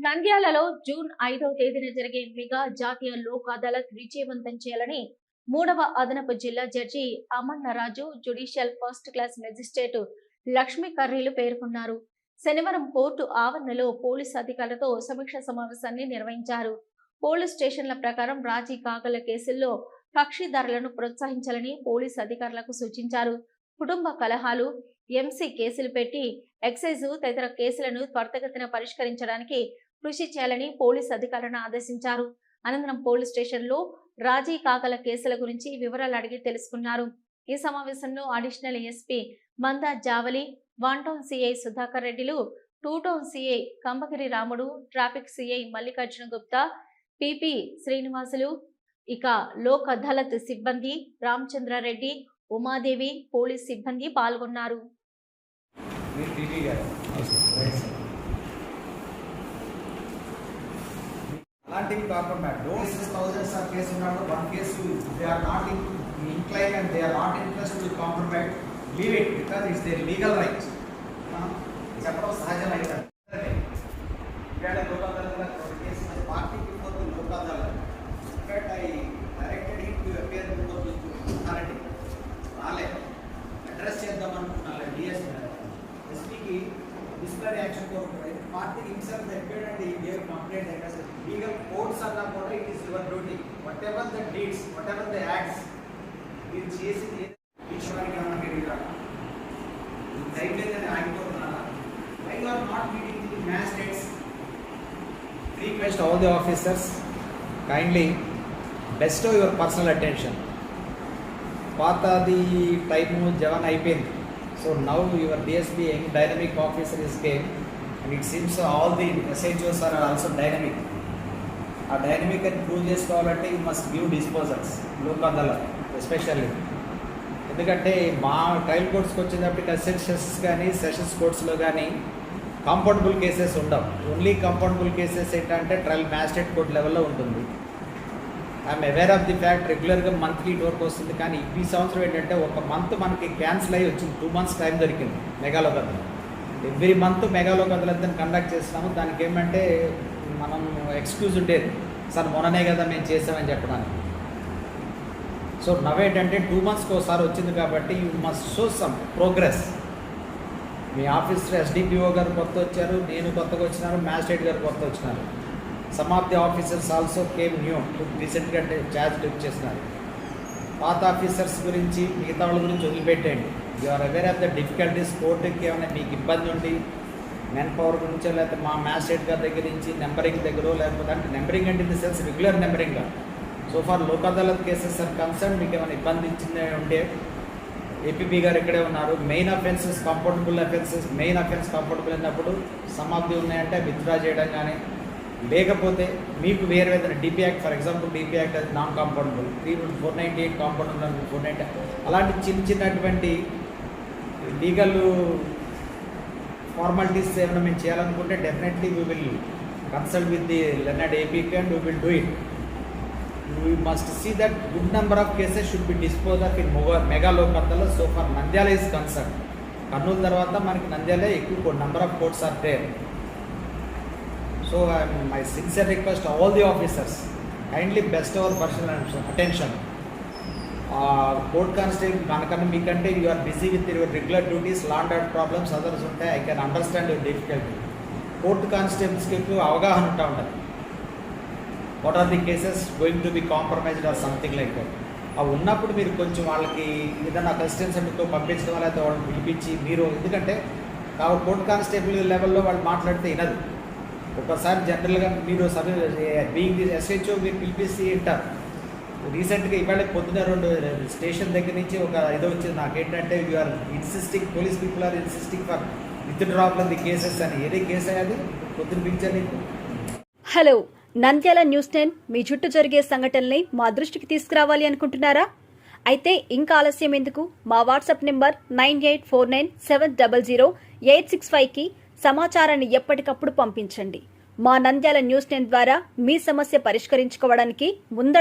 నంద్యాలలో జూన్ ఐదవ తేదీన జరిగే మెగా జాతీయ లోక్ అదాలత్ విజయవంతం చేయాలని మూడవ అదనపు జిల్లా judge Amarnaraju judicial first class magistrate Lakshmi కర్రీలు పేర్కొన్నారు. శనివారం కోర్టు ఆవరణలో పోలీసు అధికారులతో సమీక్ష సమావేశాన్ని నిర్వహించారు. పోలీస్ స్టేషన్ల ప్రకారం రాజీ కాగల కేసుల్లో కక్షిదారులను ప్రోత్సహించాలని పోలీసు అధికారులకు సూచించారు. కుటుంబ కలహాలు ఎంసీ కేసులు పెట్టి ఎక్సైజ్ తదితర కేసులను త్వరితగతిన పరిష్కరించడానికి కృషి చేయాలని పోలీస్ అధికారులను ఆదేశించారు. అనంతరం పోలీస్ స్టేషన్లో రాజీ కాగల కేసుల గురించి వివరాలు అడిగి తెలుసుకున్నారు. ఈ సమావేశంలో additional SP Manda Javali one town CI Sudhakar రెడ్డిలు two town CI Kambagiri Ramudu traffic CI Mallikarjuna Gupta PP Srinivasulu ఇక లోక్ అదాలత్ సిబ్బంది రామచంద్రారెడ్డి ఉమాదేవి పోలీస్ సిబ్బంది పాల్గొన్నారు మీరు టీవీ గారు రైట్ సార్. అలాంటివి కాకుండా డోంట్ థౌజండ్స్ ఆఫ్ కేసు ఉన్నాడు one case they are not incline and they are not interest with compromise leave it because it's their legal rights చెప్పడం సహజం case party before the Lok Adalat in fact I directed him to appear before authority రాలే. Address చేద్దాం అనుకుంటున్నాను DS ఎస్పీకి display action కోరుకుంటారు party himself appeared and he gave complaint address legal courts అన్నా కూడా it is your duty what ever the deeds whatever the acts మీరు చేసింది ఈశ్వరానికి ఏమైనా మీరు టైం లేదని ఆగిపోతున్నారా why you are not meeting the magistrates request all the officers kindly best your personal attention పాతది time జవన్ అయిపోయింది so now your DSP young dynamic officer is came and it seems all the SHOs are also dynamic ah dynamic అని prove చేసుకోవాలంటే you must give disposals లోకాదల especially ఎందుకంటే మా trial కోర్ట్స్కి వచ్చేటప్పటికి concessions కానీ సెషన్స్ కోర్ట్స్లో కానీ కంఫర్టబుల్ కేసెస్ ఉండవు. ఓన్లీ కంఫర్టబుల్ కేసెస్ ఏంటంటే ట్రయల్ మ్యాజిస్ట్రేట్ కోర్ట్ లెవెల్లో ఉంటుంది. I'm aware of the fact రెగ్యులర్గా మంత్లీ వరకు వస్తుంది. కానీ ఈ సంవత్సరం ఏంటంటే ఒక మంత్ మనకి క్యాన్సిల్ అయ్యి వచ్చింది. టూ మంత్స్ టైం దొరికింది. మెగాలో కథ ఎవ్రీ మంత్ మెగాలో కథలంతా కండక్ట్ చేస్తున్నాము. దానికి ఏమంటే మనం ఎక్స్క్యూజ్ ఉండేది సార్ మొన్ననే కదా మేము చేసామని చెప్పడానికి. సో నవేటంటే టూ మంత్స్కి ఒకసారి వచ్చింది కాబట్టి you must show some progress మీ ఆఫీస్లో ఎస్డిపిఓ గారు కొత్త వచ్చారు నేను కొత్తగా వచ్చినాను మ్యాజిస్ట్రేట్ గారు కొత్త వచ్చినారు. Some of the officers also came new రీసెంట్గా ఛార్జ్ లిఫ్ట్ చేసినారు. పాత ఆఫీసర్స్ గురించి మిగతా వాళ్ళ గురించి వదిలిపెట్టేయండి. You are aware of the difficulties కోర్టుకి ఏమైనా మీకు ఇబ్బంది ఉండి మెన్ పవర్ గురించి లేకపోతే మా మ్యాజిస్ట్రేట్ గారి దగ్గర నుంచి నెంబరింగ్ దగ్గర లేకపోతే అంటే నెంబరింగ్ అంటే in the sense regular numbering so far Lok Adalat cases are concern మీకు ఏమైనా ఇబ్బంది ఇచ్చింది ఉంటే ఏపీపీ గారు ఇక్కడే ఉన్నారు. Main offences comfortable offences main offence comfortable అయినప్పుడు సమాప్తి ఉన్నాయంటే విత్డ్రా చేయడం కానీ లేకపోతే మీకు వేరే ఏదైనా DP act for example DP act అది non compoundable three four ninety eight compoundable four ninety అలాంటి చిన్న చిన్నటువంటి లీగల్ ఫార్మాలిటీస్ ఏమైనా మేము చేయాలనుకుంటే definitely we will consult with the learned ఏపీకి and we will do it we must see that good number of cases should be dispose of in mega mega లోకల్లో so for Nandyal is concern Kurnool తర్వాత మనకి నంద్యాలే ఎక్కువ number of courts are there so my sincere request all the officers kindly best our personal attention court constable మనకన్నా మీకంటే you are busy with your regular duties land and problems others ఉంటాయి I can understand your difficulty court కానిస్టేబుల్స్కి ఎక్కువ అవగాహన ఉంటా ఉంటుంది. What are the cases going to be compromised or something like that అవి ఉన్నప్పుడు మీరు కొంచెం వాళ్ళకి ఏదైనా అసిస్టెన్స్ అంటూ పంపించడం లేకపోతే వాళ్ళని పిలిపించి మీరు ఎందుకంటే కాబట్టి కోర్టు కానిస్టేబుల్ లెవెల్లో వాళ్ళు మాట్లాడితే వినదు ఒకసారి జనరల్గా మీరు సబ్ బీయింగ్ ది ఎస్హెచ్ఓ మీరు పిలిపిసి వింటారు. రీసెంట్గా ఇవాళ పొద్దున రెండు స్టేషన్ దగ్గర నుంచి ఒక ఇది వచ్చింది. నాకేంటంటే you are insisting police people are insisting for with drop the cases అని. ఏదే కేసు అయ్యాది పొద్దున పిలిచారు నీకు. Hello Nandyal news ten. మీ చుట్టూ జరిగే సంఘటనల్ని మా దృష్టికి తీసుకురావాలి అనుకుంటున్నారా? అయితే ఇంకా ఆలస్యం ఎందుకు? మా WhatsApp number nine eight four nine seven double zero eight six ఫైవ్కి సమాచారాన్ని ఎప్పటికప్పుడు పంపించండి. మా నంద్యాల న్యూస్ టెన్ ద్వారా మీ సమస్య పరిష్కరించుకోవడానికి ముందడు